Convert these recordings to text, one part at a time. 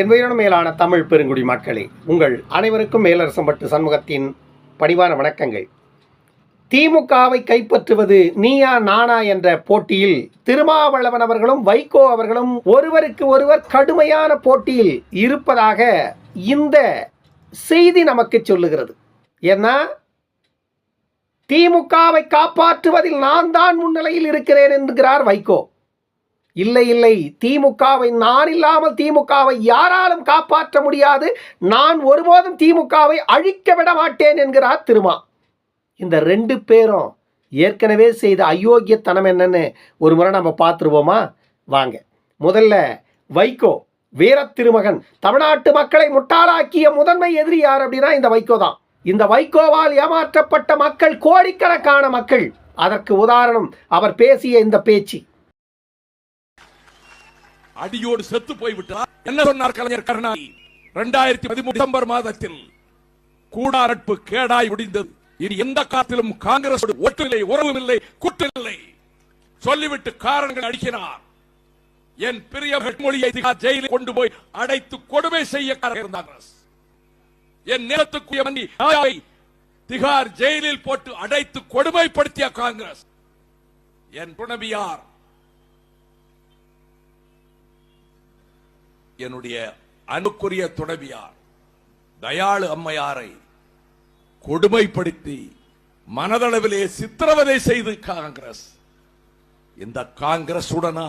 என்பதனும் மேலான தமிழ் பெருங்குடி மக்களே உங்கள் அனைவருக்கும் மேலரசம்பட்டு சண்முகத்தின் பணிவான வணக்கங்கள். திமுகவை கைப்பற்றுவது நீயா நானா என்ற போட்டியில் திருமாவளவன் அவர்களும் வைகோ அவர்களும் ஒருவருக்கு ஒருவர் கடுமையான போட்டியில் இருப்பதாக இந்த செய்தி நமக்கு சொல்லுகிறது. ஏன்னா திமுகவை காப்பாற்றுவதில் நான் தான் முன்னிலையில் இருக்கிறேன் என்கிறார் வைகோ. இல்லை இல்லை. திமுகவை நான் இல்லாமல் திமுகவை யாராலும் காப்பாற்ற முடியாது. நான் ஒருபோதும் திமுகவை அழிக்க விட மாட்டேன் என்கிறார் திருமா. இந்த ரெண்டு பேரும் ஏற்கனவே செய்த அயோக்கியத்தனம் என்னன்னு ஒரு முறை நம்ம பார்த்துருவோமா? வாங்க. முதல்ல வைகோ வீர திருமகன் தமிழ்நாட்டு மக்களை முட்டாளாக்கிய முதன்மை எதிரி யார் அப்படின்னா இந்த வைகோ தான். இந்த வைகோவால் ஏமாற்றப்பட்ட மக்கள் கோடிக்கணக்கான மக்கள். அதற்கு உதாரணம் அவர் பேசிய இந்த பேச்சு. அடியோடு செத்து போய்விட்டார். என்ன சொன்னார் கலைஞர் கருணாநிதி? இரண்டாயிரத்தி பதிமூணு டிசம்பர் மாதத்தில் கூடாரட்பு கேடாய் முடிந்தது. இனி எந்த காலத்திலும் காங்கிரஸ் உறவும் இல்லை கூட்டில்லை சொல்லிவிட்டு காரணங்கள் அடிக்கிறார் என் பெரிய மொழியை திகார் ஜெயிலில் கொண்டு போய் அடைத்து கொடுமை செய்ய காங்கிரஸ். என் நிலத்துக்குரிய மன்னி திகார் ஜெயிலில் போட்டு அடைத்து கொடுமைப்படுத்திய காங்கிரஸ். என் துணவியார் என்னுடைய அணுக்குரிய துணைவியார் தயாளு அம்மையாரை கொடுமைப்படுத்தி மனதளவிலே சித்திரவதை செய்து காங்கிரஸ். இந்த காங்கிரஸ் உடனா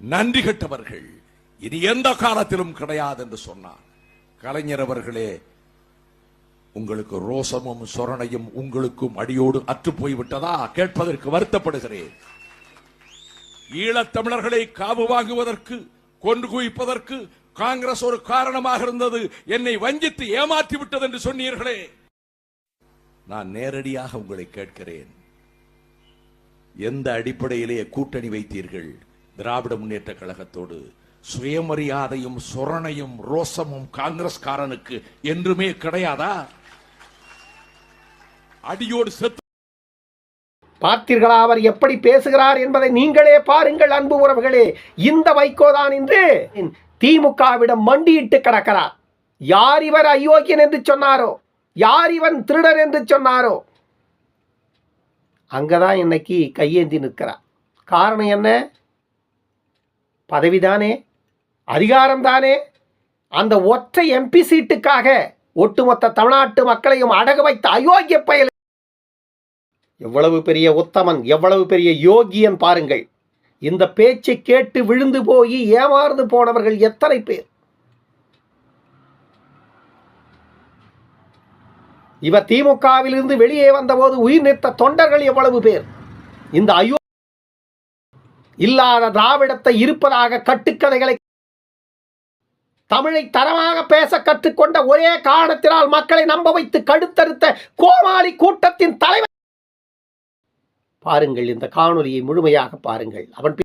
நன்றி கெட்டவர்கள் இனி எந்த காலத்திலும் கிடையாது என்று சொன்னார். கலைஞர் அவர்களே உங்களுக்கு ரோசமும் சொரணையும் உங்களுக்கும் அடியோடு அற்று போய்விட்டதா? கேட்பதற்கு வருத்தப்படுகிறேன். ஈழத்தமிழர்களை காவு வாங்குவதற்கு கொண்டு குவிப்பதற்கு காங்கிரஸ் ஒரு காரணமாக இருந்தது. என்னை வஞ்சித்து ஏமாற்றி விட்டது என்று சொன்னீர்களே. நான் நேரடியாக உங்களை கேட்கிறேன். எந்த அடிப்படையிலே கூட்டணி வைத்தீர்கள்? திராவிட முன்னேற்ற கழகத்தோடு சுயமரியாதையும் சொரணையும் ரோசமும் காங்கிரஸ்காரனுக்கு என்றுமே கிடையாதா? அடியோடு செத்து பார்த்தீர்களா? அவர் எப்படி பேசுகிறார் என்பதை நீங்களே பாருங்கள் அன்பு உறவுகளே. இந்த வைகோதான் என்று திமுகவிடம் மண்டியிட்டு கிடக்கிறார். யார் இவர் அயோக்கியன் என்று சொன்னாரோ? யார் இவன் திருடர் என்று சொன்னாரோ? அங்கதான் இன்னைக்கு கையேந்தி நிற்கிறார். காரணம் என்ன? பதவிதானே? அதிகாரம் தானே அந்த ஒற்றை எம்பி சீட்டுக்காக ஒட்டுமொத்த தமிழ்நாட்டு மக்களையும் அடகு வைத்த அயோக்கிய பயல் எவ்வளவு பெரிய உத்தமன் எவ்வளவு பெரிய யோகியன் பாருங்கள். இந்த பேச்சை கேட்டு விழுந்து போய் ஏமாறுந்து போனவர்கள் எத்தனை பேர்? இவர் திமுகவிலிருந்து வெளியே வந்தபோது உயிர் நிறுத்த தொண்டர்கள் எவ்வளவு பேர்? இந்த அயோ இல்லாத திராவிடத்தை இருப்பதாக கட்டுக்கதைகளை தமிழை தரமாக பேச கற்றுக்கொண்ட ஒரே காரணத்தினால் மக்களை நம்ப வைத்து கடுத்தறுத்த கோமாளி கூட்டத்தின் தலைவர் பாருங்கள் இந்த காணொலியை முழுமையாக பாருங்கள். அவன்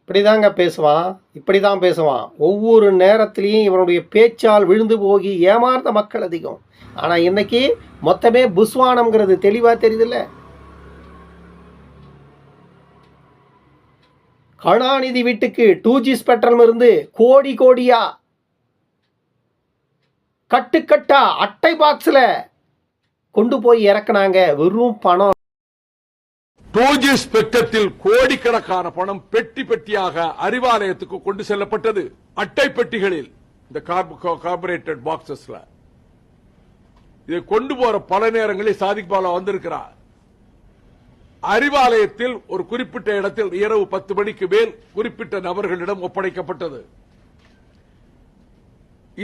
இப்படிதாங்க பேசுவான் இப்படிதான் பேசுவான். ஒவ்வொரு நேரத்திலையும் இவனுடைய பேச்சால் விழுந்து போகி ஏமாந்த மக்கள் அதிகம். ஆனா இன்னைக்கு மொத்தமே புஸ்வானம்ங்கிறது தெளிவா தெரியுதுல்ல? கருணாநிதி வீட்டுக்கு டூ ஜி ஸ்பெக்ட்ரம் இருந்து கோடி கோடியா? கட்டுக்கட்டா அட்டை பாக்ஸ்ல கொண்டு போய் இறக்குனாங்க வெறும் பணம். டூ ஜி ஸ்பெக்டத்தில் கோடிக்கணக்கான பணம் பெட்டி பெட்டியாக அறிவாலயத்துக்கு கொண்டு செல்லப்பட்டது. அட்டை பெட்டிகளில் இந்த கார்பரேட்டட் பாக்ஸஸ்ல இதை கொண்டு போற பல நேரங்களில் சாதிக் பாலா வந்திருக்கிறார். அறிவாலயத்தில் ஒரு குறிப்பிட்ட இடத்தில் இரவு பத்து மணிக்கு மேல் குறிப்பிட்ட நபர்களிடம் ஒப்படைக்கப்பட்டது.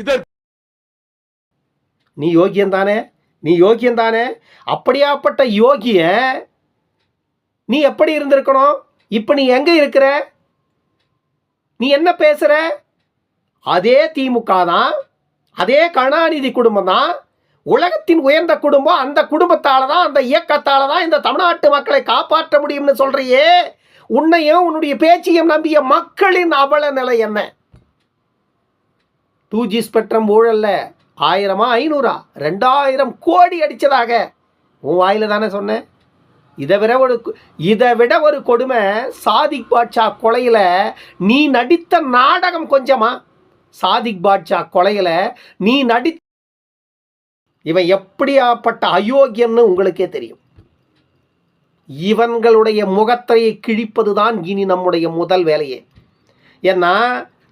இதற்கு நீ யோகியன் தானே? நீ யோகியன் தானே? அப்படியாப்பட்ட யோகிய நீ எப்படி இருந்திருக்கணும்? இப்போ நீ எங்கே இருக்கிற? நீ என்ன பேசுற? அதே திமுக தான். அதே கருணாநிதி குடும்பம் தான். உலகத்தின் உயர்ந்த குடும்பம் அந்த குடும்பத்தால தான் அந்த இயக்கத்தால தான் இந்த தமிழ்நாட்டு மக்களை காப்பாற்ற முடியும்னு சொல்றியே. உன்னையும் உன்னுடைய பேச்சையும் நம்பிய மக்களின் அவல நிலை என்ன? டூ ஜி ஸ்பெக்ட்ரம் ஊழல்ல ஆயிரமா ஐநூறா? ரெண்டாயிரம் கோடி அடிச்சதாக உன் வாயில தானே சொன்னேன். இதை விட ஒரு இதை விட ஒரு கொடுமை சாதிக் பாட்ஷா கொலையில் நீ நடித்த நாடகம் கொஞ்சமா? சாதிக் பாட்ஷா கொலையில் நீ நடி இவன் எப்படியாப்பட்ட அயோக்கியன்னு உங்களுக்கே தெரியும். இவன்களுடைய முகத்தையை கிழிப்பது தான் இனி நம்முடைய முதல் வேலையே. ஏன்னா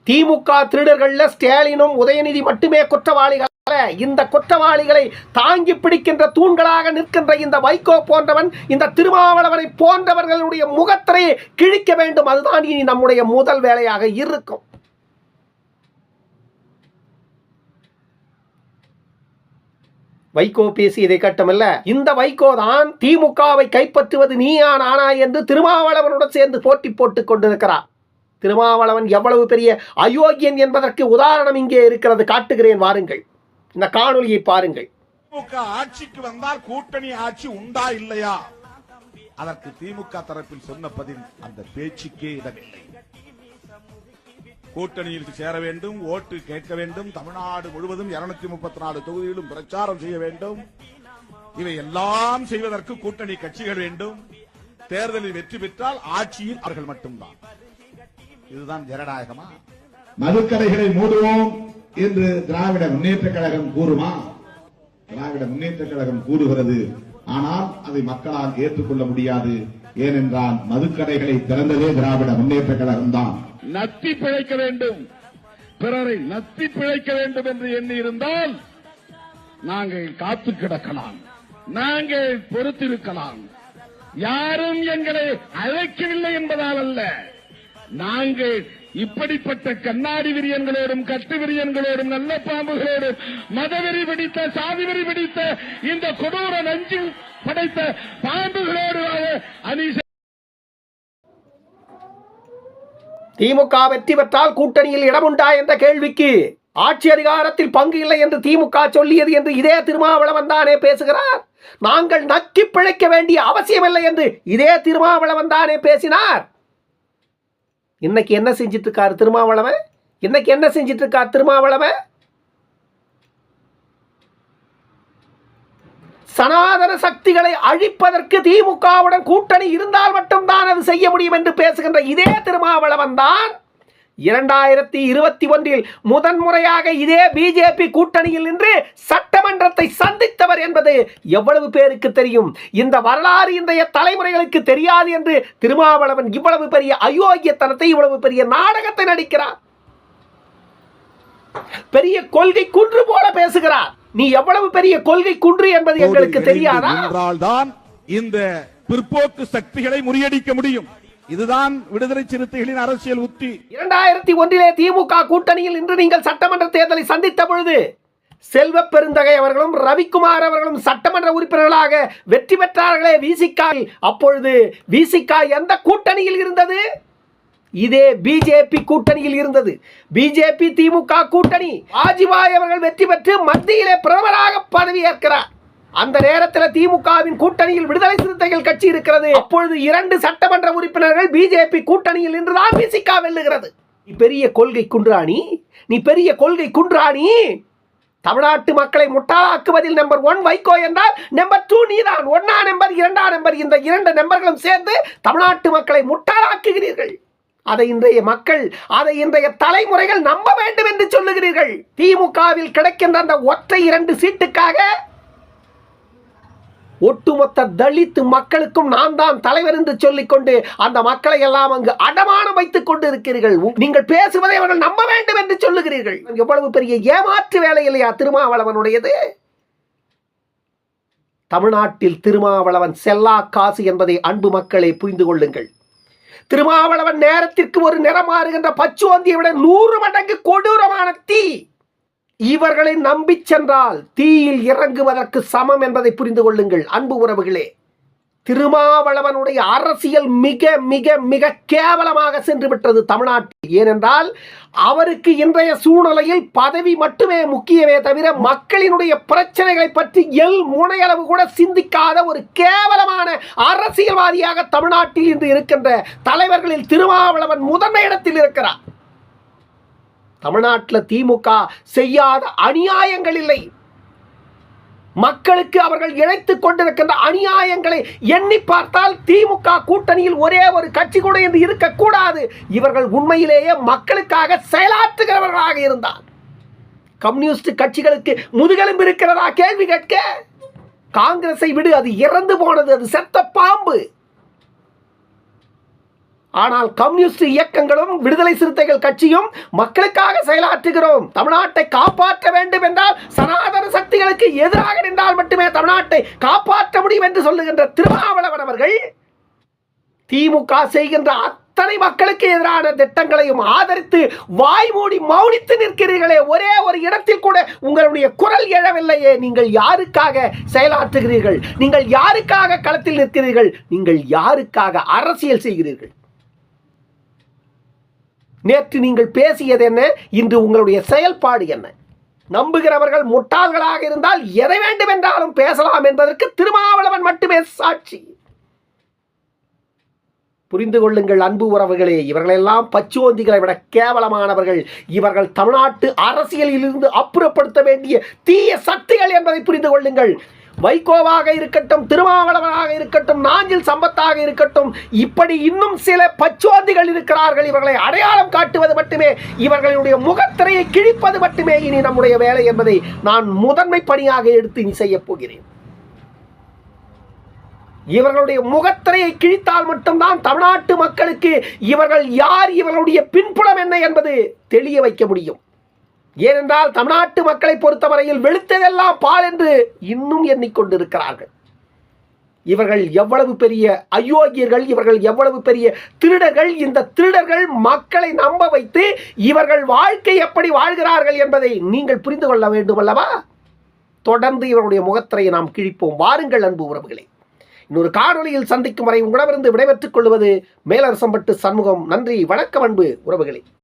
திமுக திருடர்கள்ல ஸ்டாலினும் உதயநிதி மட்டுமே குற்றவாளிகள். இந்த குற்றவாளிகளை தாங்கி பிடிக்கின்ற தூண்களாக நிற்கின்ற இந்த வைகோ போன்றவன் இந்த திருமாவளவனை போன்றவர்களுடைய முகத்திரையை கிழிக்க வேண்டும். அதுதான் இனி நம்முடைய முதல் வேலையாக இருக்கும். வைகோ பேசியதை கட்டமல்ல இந்த வைகோ தான் திமுகவை கைப்பற்றுவது நீயா நானா என்று திருமாவளவனுடன் சேர்ந்து போட்டி போட்டுக் கொண்டிருக்கிறார். திருமாவளவன் எவ்வளவு பெரிய அயோக்கியன் என்பதற்கு உதாரணம் இங்கே இருக்கிறது. காட்டுகிறேன் வாருங்கள். இந்த காணொளியை பாருங்கள். திமுக ஆட்சிக்கு வந்தால் கூட்டணி ஆட்சி உண்டா இல்லையா? அதற்கு திமுக தரப்பில் சொன்ன பதில் அந்த பேச்சுக்கே இடமில்லை. கூட்டணியில் சேர வேண்டும் ஓட்டு கேட்க வேண்டும் தமிழ்நாடு முழுவதும் இருநூத்தி முப்பத்தி நாலு தொகுதியிலும் பிரச்சாரம் செய்ய வேண்டும். இவை எல்லாம் செய்வதற்கு கூட்டணி கட்சிகள் வேண்டும். தேர்தலில் வெற்றி பெற்றால் ஆட்சியில் அவர்கள் மட்டும்தான். இதுதான் ஜனநாயகமா? மதுக்கடைகளை மூடுவோம். என்று திராவிட முன்னேற்ற கழகம் கூறுமா? திராவிட முன்னேற்ற கழகம் கூறுகிறது. ஆனால் அதை மக்களால் ஏற்றுக்கொள்ள முடியாது. ஏனென்றால் மதுக்கடைகளை திறந்ததே திராவிட முன்னேற்ற கழகம் தான் நத்தி பிழைக்க வேண்டும். பிறரை நத்தி பிழைக்க வேண்டும் என்று எண்ணி இருந்தால் நாங்கள் காத்து கிடக்கலாம். நாங்கள் பொறுத்திருக்கலாம் யாரும் எங்களை அழைக்கவில்லை என்பதால் அல்ல. நாங்கள் இப்படிப்பட்ட கண்ணாடி விரியன்களோடும் கட்டு விரியன்களோடும் நல்ல பாம்புகளோடும் மதவெறி பிடித்த சாதிவெறி பிடித்த இந்த கொடூர நஞ்சு படைத்த பாம்புகளோடு அணி திமுக வெற்றி பெற்றால் கூட்டணியில் இடமுண்டா என்ற கேள்விக்கு ஆட்சி அதிகாரத்தில் பங்கு இல்லை என்று திமுக சொல்லியது என்று இதே திருமாவளவன் தானே பேசுகிறார். நாங்கள் நக்கி பிழைக்க வேண்டிய அவசியமில்லை என்று இதே திருமாவளவன் தானே பேசினார். இன்னைக்கு என்ன செஞ்சிட்டு இருக்காரு திருமாவளவன்? இன்னைக்கு என்ன செஞ்சிட்டு இருக்கார் திருமாவளவன்? சனாதன சக்திகளை அழிப்பதற்கு திமுகவுடன் கூட்டணி இருந்தால் மட்டும்தான் அது செய்ய முடியும் என்று பேசுகின்ற இதே திருமாவளவன் தான் இரண்டாயிரத்தி இருபத்தி ஒன்றில் முதன்முறையாக இதே பிஜேபி கூட்டணியில் நின்று சட்டமன்றத்தை சந்தித்தவர் என்பது எவ்வளவு பேருக்கு தெரியும்? இந்த வரலாறு இன்றைய தலைமுறைகளுக்கு தெரியாது என்று திருமாவளவன் இவ்வளவு பெரிய அயோக்கியத்தனத்தை இவ்வளவு பெரிய நாடகத்தை நடிக்கிறார். பெரிய கொள்கை குன்று போல பேசுகிறார். நீ எவ்வளவு பெரிய கொள்கை குன்று என்பது எங்களுக்கு தெரியாதா? இந்த பிற்போக்கு சக்திகளை முறியடிக்க முடியும். இதுதான் விடுதலை சிறுத்தைகளின் அரசியல் உத்தி. இரண்டாயிரத்தி ஒன்றிலே திமுக கூட்டணியில் இன்று நீங்கள் சட்டமன்ற தேர்தலை சந்தித்த பொழுது செல்வ பெருந்தகை அவர்களும் ரவிக்குமார் அவர்களும் சட்டமன்ற உறுப்பினர்களாக வெற்றி பெற்றார்களே விசிகா அப்பொழுது விசிகா எந்த கூட்டணியில் இருந்தது? இதே பிஜேபி கூட்டணியில் இருந்தது. பிஜேபி திமுக கூட்டணி. வாஜ்பாய் அவர்கள் வெற்றி பெற்று மத்தியிலே பிரதமராக பதவியேற்கிறார். அந்த நேரத்தில் திமுகவின் கூட்டணியில் விடுதலை சிறுத்தைகள் கட்சி இருக்கிறது. அப்பொழுது இரண்டு சட்டமன்ற உறுப்பினர்கள் பிஜேபி கூட்டணியில் நின்றுதான் பிசிகா வெல்லுகிறது. நீ பெரிய கொள்கை குன்றாணி. நீ பெரிய கொள்கை குன்றாணி. தமிழ்நாட்டு மக்களை முட்டாளாக்குவதில் நம்பர் ஒன் வைகோ என்றால் நம்பர் டூ நீதான். ஒன்னா நம்பர் இரண்டாம் நம்பர் இந்த இரண்டு நம்பர்களும் சேர்ந்து தமிழ்நாட்டு மக்களை முட்டாளாக்குகிறீர்கள். அதை இன்றைய மக்கள் அதை இன்றைய தலைமுறைகள் நம்ப வேண்டும் என்று சொல்லுகிறீர்கள். திமுகவில் கிடைக்கின்ற அந்த ஒற்றை இரண்டு சீட்டுக்காக ஒட்டுமொத்த தலித்து மக்களுக்கும் நான் தான் தலைவர் என்று சொல்லிக்கொண்டு அந்த மக்களை எல்லாம் அங்கு அடமானம் வைத்துக் கொண்டு இருக்கிறீர்கள் உ- நீங்கள் பேசுவதை அவர்கள் நம்ப வேண்டும் என்று சொல்லுகிறீர்கள். எவ்வளவு பெரிய ஏமாற்று வேலை இல்லையா திருமாவளவனுடையது? தமிழ்நாட்டில் திருமாவளவன் செல்லா காசு என்பதை அன்பு மக்களை புரிந்து கொள்ளுங்கள். திருமாவளவன் நேரத்திற்கு ஒரு நிறம் மாறுகின்ற பச்சுவந்தியை விட நூறு மடங்கு கொடூரமான தீ. இவர்களை நம்பி சென்றால் தீயில் இறங்குவதற்கு சமம் என்பதை புரிந்து கொள்ளுங்கள் அன்பு உறவுகளே. திருமாவளவனுடைய அரசியல் மிக மிக மிக கேவலமாக சென்று விட்டது தமிழ்நாட்டில். ஏனென்றால் அவருக்கு இன்றைய சூழ்நிலையில் பதவி மட்டுமே முக்கியமே தவிர மக்களினுடைய பிரச்சனைகளை பற்றி எல் முனையளவு கூட சிந்திக்காத ஒரு கேவலமான அரசியல்வாதியாக தமிழ்நாட்டில் இன்று இருக்கின்ற தலைவர்களில் திருமாவளவன் முதன்மை இடத்தில் இருக்கிறார். தமிழ்நாட்டில் திமுக செய்யாத அநியாயங்கள் இல்லை. மக்களுக்கு அவர்கள் இழைத்துக் கொண்டிருக்கின்ற அநியாயங்களை எண்ணி பார்த்தால் திமுக கூட்டணியில் ஒரே ஒரு கட்சி கூட என்று இருக்கக்கூடாது இவர்கள் உண்மையிலேயே மக்களுக்காக செயலாற்றுகிறவர்களாக இருந்தார் கம்யூனிஸ்ட் கட்சிகளுக்கு முதுகெலும்பு இருக்கிறதா? கேள்வி கேட்க. காங்கிரஸை விடு அது இறந்து போனது அது செத்த பாம்பு. ஆனால் கம்யூனிஸ்ட் இயக்கங்களும் விடுதலை சிறுத்தைகள் கட்சியும் மக்களுக்காக செயலாற்றுகிறோம். தமிழ்நாட்டை காப்பாற்ற வேண்டும் என்றால் சனாதன சக்திகளுக்கு எதிராக நின்றால் மட்டுமே தமிழ்நாட்டை காப்பாற்ற முடியும் என்று சொல்லுகின்ற திருமாவளவன் அவர்கள் திமுக செய்கின்ற அத்தனை மக்களுக்கு எதிரான திட்டங்களையும் ஆதரித்து வாய் மூடி மௌனித்து நிற்கிறீர்களே. ஒரே ஒரு இடத்தில் கூட உங்களுடைய குரல் எழவில்லையே. நீங்கள் யாருக்காக செயலாற்றுகிறீர்கள்? நீங்கள் யாருக்காக களத்தில் நிற்கிறீர்கள்? நீங்கள் யாருக்காக அரசியல் செய்கிறீர்கள்? நேற்று நீங்கள் பேசியது என்ன? இன்று உங்களுடைய செயல்பாடு என்ன? நம்புகிறவர்கள் முட்டாள்களாக இருந்தால் எதை வேண்டும் என்றாலும் பேசலாம் என்பதற்கு திருமாவளவன் மட்டுமே சாட்சி. புரிந்து கொள்ளுங்கள் அன்பு உறவுகளே இவர்களெல்லாம் பச்சுவந்திகளை விட கேவலமானவர்கள். இவர்கள் தமிழ்நாட்டு அரசியலில் இருந்து அப்புறப்படுத்த வேண்டிய தீய சக்திகள் என்பதை புரிந்து கொள்ளுங்கள். வைகோவாக இருக்கட்டும் திருமாவளவனாக இருக்கட்டும் நாஞ்சில் சம்பத்தாக இருக்கட்டும் இப்படி இன்னும் சில பச்சுவாந்திகள் இருக்கிறார்கள். இவர்களை அடையாளம் காட்டுவது மட்டுமே இவர்களுடைய முகத்திரையை கிழிப்பது மட்டுமே இனி நம்முடைய வேலை என்பதை நான் முதன்மை பணியாக எடுத்து இனி செய்யப் போகிறேன். இவர்களுடைய முகத்திரையை கிழித்தால் மட்டும்தான் தமிழ்நாட்டு மக்களுக்கு இவர்கள் யார் இவர்களுடைய பின்புலம் என்ன என்பது தெளிய வைக்க முடியும். ஏனென்றால் தமிழ்நாட்டு மக்களை பொறுத்தவரையில் வெளுத்ததெல்லாம் பால் என்று இன்னும் எண்ணிக்கொண்டிருக்கிறார்கள். இவர்கள் எவ்வளவு பெரிய அயோக்கியர்கள் இவர்கள் எவ்வளவு பெரிய திருடர்கள் இந்த திருடர்கள் மக்களை நம்ப வைத்து இவர்கள் வாழ்க்கை எப்படி வாழ்கிறார்கள் என்பதை நீங்கள் புரிந்து கொள்ள வேண்டும் அல்லவா தொடர்ந்து இவருடைய முகத்திரையை நாம் கிழிப்போம். வாருங்கள் அன்பு உறவுகளை. இன்னொரு காணொளியில் சந்திக்கும் வரை உங்களிடமிருந்து விடைபெற்றுக் கொள்வது மேலரசம்பட்டு சண்முகம். நன்றி வணக்கம் அன்பு உறவுகளை.